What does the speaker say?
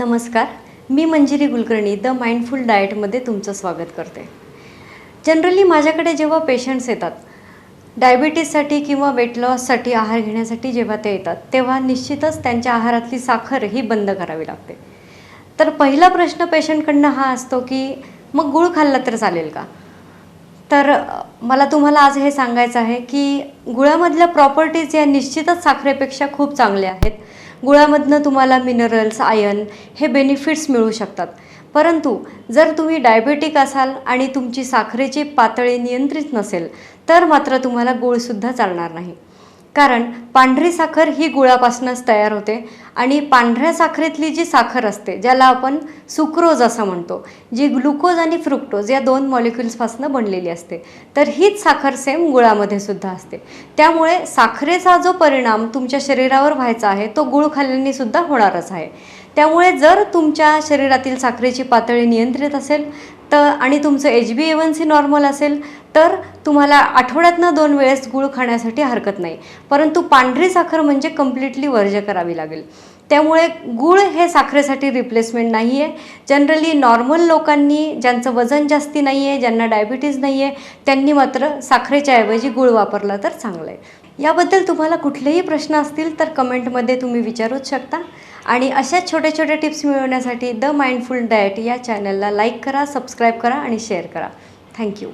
नमस्कार. मी Manjiri Kulkarni the mindful डाएटमध्ये तुमचं स्वागत करते. जनरली माझ्याकडे जेव्हा पेशंट्स येतात डायबिटीजसाठी किंवा वेट लॉससाठी आहार घेण्यासाठी जेव्हा ते येतात तेव्हा निश्चितच त्यांच्या आहारातली साखर ही बंद करावी लागते. तर पहिला प्रश्न पेशंटकडनं हा असतो की मग गुळ खाल्ला तर चालेल का? तर मला तुम्हाला आज हे सांगायचं आहे की गुळामधल्या प्रॉपर्टीज या निश्चितच साखरेपेक्षा खूप चांगल्या आहेत. गुळामधनं तुम्हाला मिनरल्स आयन हे बेनिफिट्स मिळू शकतात. परंतु जर तुम्ही डायबेटिक असाल आणि तुमची साखरेची पातळी नियंत्रित नसेल तर मात्र तुम्हाला गुळसुद्धा चालणार नाही. कारण पांढरी साखर ही गुळापासूनच तयार होते आणि पांढऱ्या साखरेतली जी साखर असते ज्याला आपण सुक्रोज असं म्हणतो जी ग्लुकोज आणि फ्रुक्टोज या दोन मॉलिक्युल्सपासून बनलेली असते तर हीच साखर सेम गुळामध्ये सुद्धा असते. त्यामुळे साखरेचा जो परिणाम तुमच्या शरीरावर व्हायचा आहे तो गुळ खाल्ल्याने सुद्धा होणारच आहे. त्यामुळे जर तुमच्या शरीरातील साखरेची पातळी नियंत्रित असेल तर आणि तुमचं H B A one C normal असेल तर तुम्हाला आठवड्यातनं दोन वेळेस गुळ खाण्यासाठी हरकत नाही. परंतु पांढरी साखर म्हणजे कम्प्लिटली वर्ज करावी लागेल. त्यामुळे गुळ हे साखरेसाठी रिप्लेसमेंट नाही आहे जनरली नॉर्मल लोकांनी ज्यांचं वजन जास्ती नाही आहे ज्यांना डायबिटीज नाही आहे त्यांनी मात्र साखरेच्या ऐवजी गुळ वापरला तर चांगलं आहे याबद्दल तुम्हाला कुठलेही प्रश्न असतील तर कमेंटमध्ये तुम्ही विचारूच शकता. आणि अशाच छोट्या छोट्या टिप्स मिळवण्यासाठी द माइंडफुल डाएट या चॅनलला लाईक करा सबस्क्राईब करा आणि शेअर करा. थँक्यू